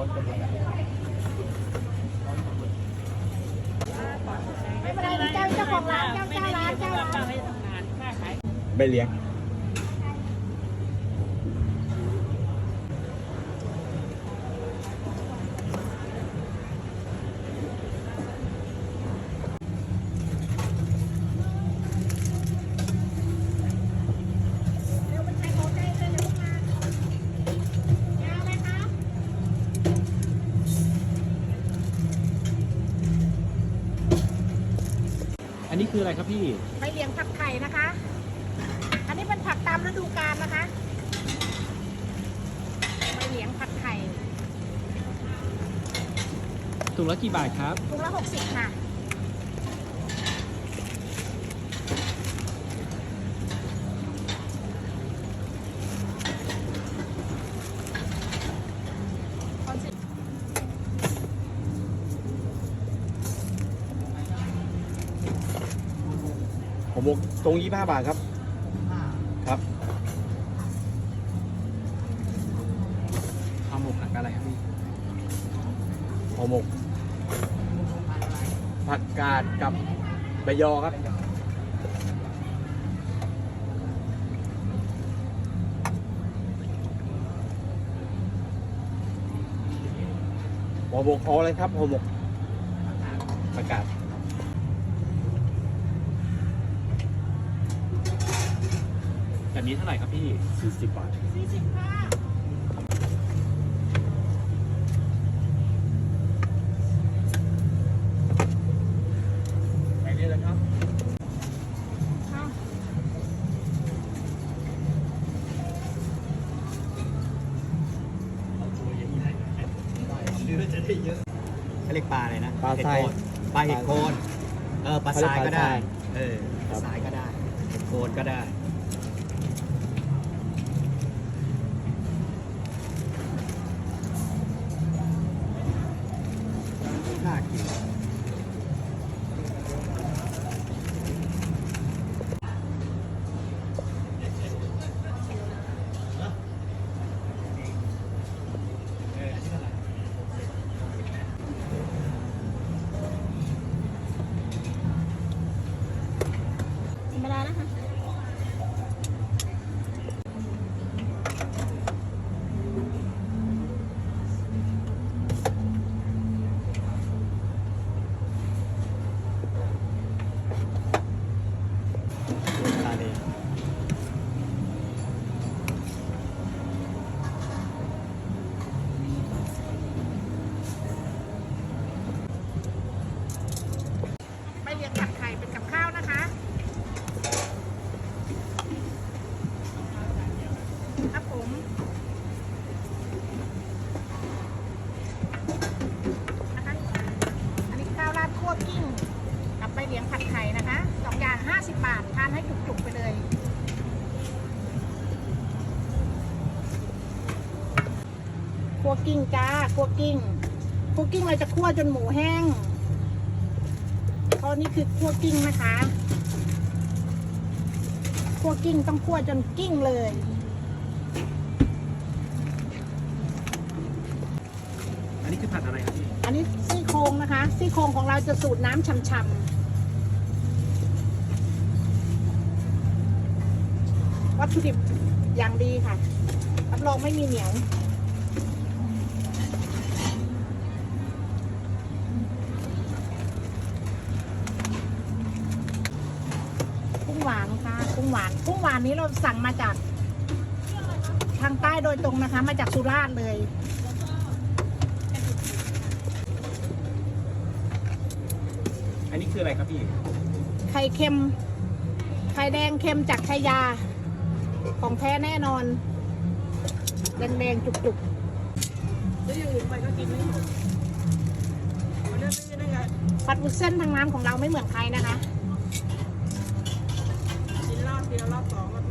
ไม่เลี้ยง นนี้คืออะไรครับพี่ ใบเหลียงผักไข่นะคะ อันนี้เป็นผักตามฤดูกาลนะคะใบเหลียงผักไข่ถุงละกี่บาทครับ ถุงละหกสิบค่ะ ผมบอกตรงยี่ห้าบาทครับ ครับข้าวหมกผักอะไรครับพี่ห่อหมก ผักกาดกับใบยอครับ ห่อหมกเอาอะไรครับห่อหมกผักกาด แบบนี้เท่าไหร่ครับพี่ 40 บาท สี่สิบค่ะไปนี่เลยครับเอาเขาเรียกปลาอะไรนะปลาทรายเห็ดโคนปลาเห็ดโคนเออปลาทรายก็ได้ เขาเรียกปลาทรายเออปลาทรายก็ได้เห็ดโคนก็ได้ เหลียงผัดไข่นะคะสองอย่าง50บาท ทานให้จุกๆไปเลย คั่วกิ้งจ้า คั่วกิ้ง คั่วกิ้งเราจะคั่วจนหมูแห้งเพราะนี่คือคั่วกิ้งนะคะ คั่วกิ้งต้องคั่วจนกิ้งเลยอันนี้คือผัดอะไรครับพี่ อันนี้ซี่โครงนะคะ ซี่โครงของเราจะสูตรน้ำฉ่ำๆ วัตถุดิบอย่างดีค่ะ รับรองไม่มีเหนียวกุ้งหวานค่ะกุ้งหวานกุ้งหวานนี้เราสั่งมาจากทางใต้โดยตรงนะคะ มาจากสุราษฎร์เลยอันนี้คืออะไรครับพี่ ไข่เค็ม ไข่แดงเค็มจากชัยยา ของแท้แน่นอนแดงๆจุกๆแล้วอย่างอื่นไปก็กินไม่หมดผัดวุ้นเส้นทางน้ำของเราไม่เหมือนใครนะคะ กินรอบเดียวรอบสองรอบ